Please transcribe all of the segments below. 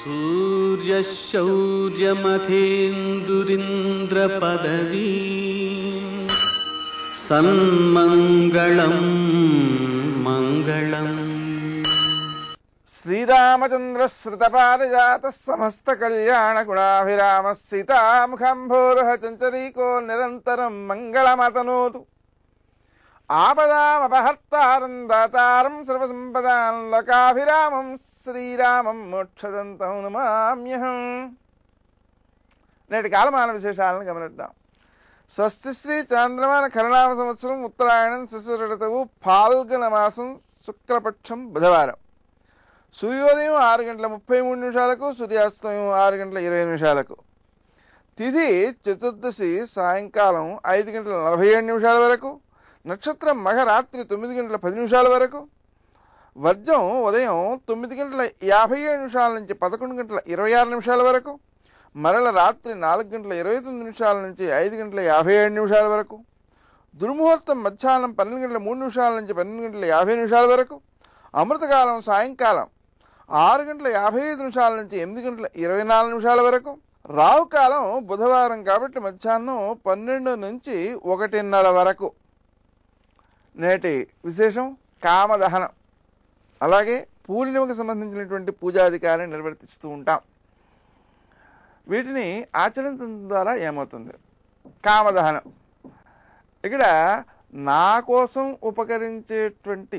सूर्यशौर्यमथेन्दुरिन्द्रपदवी। सन्मङ्गलम् मङ्गलम्। मङ्गळम् श्रीरामचन्द्रश्रुतपारजातः समस्तकल्याणगुणाभिराम सिता चञ्चरीको निरन्तरम् मङ्गलमतनोतु। ఆపదామపహర్తారం దాతారం సర్వసంపదాం లోకాభిరామం శ్రీరామం మోక్షదంతం నమామ్యహం. నేటి కాలమాన విశేషాలను గమనిద్దాం. స్వస్తి శ్రీ చాంద్రమాన కరణామ సంవత్సరం ఉత్తరాయణం శిశిర ఋతువు ఫాల్గుణ మాసం శుక్లపక్షం బుధవారం. సూర్యోదయం ఆరు గంటల ముప్పై మూడు నిమిషాలకు సూర్యాస్తమయం ఆరు గంటల ఇరవై నిమిషాలకు. తిథి చతుర్దశి సాయంకాలం ఐదు గంటల నలభై ఏడు నిమిషాల వరకు నక్షత్రం మఘరాత్రి తొమ్మిది గంటల పది నిమిషాల వరకు వర్జం ఉదయం తొమ్మిది గంటల యాభై ఏడు నిమిషాల నుంచి పదకొండు గంటల ఇరవై ఆరు నిమిషాల వరకు మరల రాత్రి నాలుగు గంటల ఇరవై తొమ్మిది నిమిషాల నుంచి ఐదు గంటల యాభై ఏడు నిమిషాల వరకు దుర్ముహూర్తం మధ్యాహ్నం పన్నెండు గంటల మూడు నిమిషాల నుంచి పన్నెండు గంటల యాభై నిమిషాల వరకు అమృతకాలం సాయంకాలం ఆరు గంటల యాభై ఐదు నిమిషాల నుంచి ఎనిమిది గంటల ఇరవై నాలుగు నిమిషాల వరకు రావు కాలం బుధవారం కాబట్టి మధ్యాహ్నం పన్నెండు నుంచి ఒకటిన్నర వరకు. నేటి విశేషం కామదహనం. అలాగే పూర్ణిమకు సంబంధించినటువంటి పూజాధికారిని నిర్వర్తిస్తూ ఉంటాం. వీటిని ఆచరించడం ద్వారా ఏమవుతుంది? కామదహనం. ఇక్కడ నా కోసం ఉపకరించేటువంటి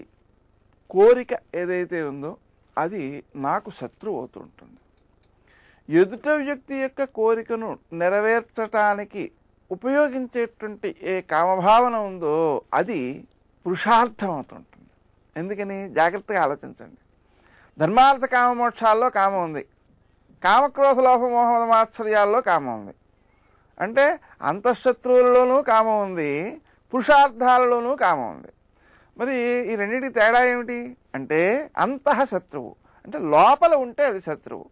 కోరిక ఏదైతే ఉందో అది నాకు శత్రువు అవుతుంటుంది ఎదుట వ్యక్తి యొక్క కోరికను నెరవేర్చటానికి ఉపయోగించేటువంటి ఏ కామభావన ఉందో అది పురుషార్థం అవుతుంటుంది ఎందుకని? జాగ్రత్తగా ఆలోచించండి. ధర్మార్థ కామమోక్షాల్లో కామం ఉంది. కామక్రోధ లోభ మోహ మాత్సర్యాల్లో కామం ఉంది. అంటే అంతఃశత్రువులలోనూ కామం ఉంది పురుషార్థాలలోనూ కామం ఉంది. మరి ఈ రెండింటి తేడా ఏమిటి? అంటే అంతః శత్రువు అంటే లోపల ఉంటే అది శత్రువు.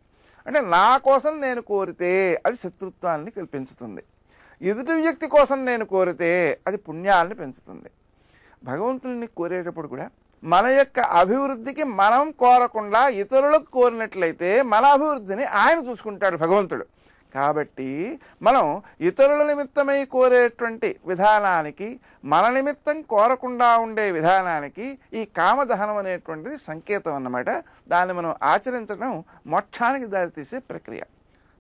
అంటే నా కోసం నేను కోరితే అది శత్రుత్వాన్ని కల్పించుతుంది. ఎదుటి వ్యక్తి కోసం నేను కోరితే అది పుణ్యాలని పెంచుతుంది. భగవంతుడిని కోరేటప్పుడు కూడా మన యొక్క అభివృద్ధికి మనం కోరకుండా ఇతరులకు కోరినట్లయితే మన అభివృద్ధిని ఆయన చూసుకుంటాడు భగవంతుడు. కాబట్టి మనం ఇతరుల నిమిత్తమై కోరేటువంటి విధానానికి మన నిమిత్తం కోరకుండా ఉండే విధానానికి ఈ కామదహనం అనేటువంటిది సంకేతం అన్నమాట. దాన్ని మనం ఆచరించడం మోక్షానికి దారితీసే ప్రక్రియ.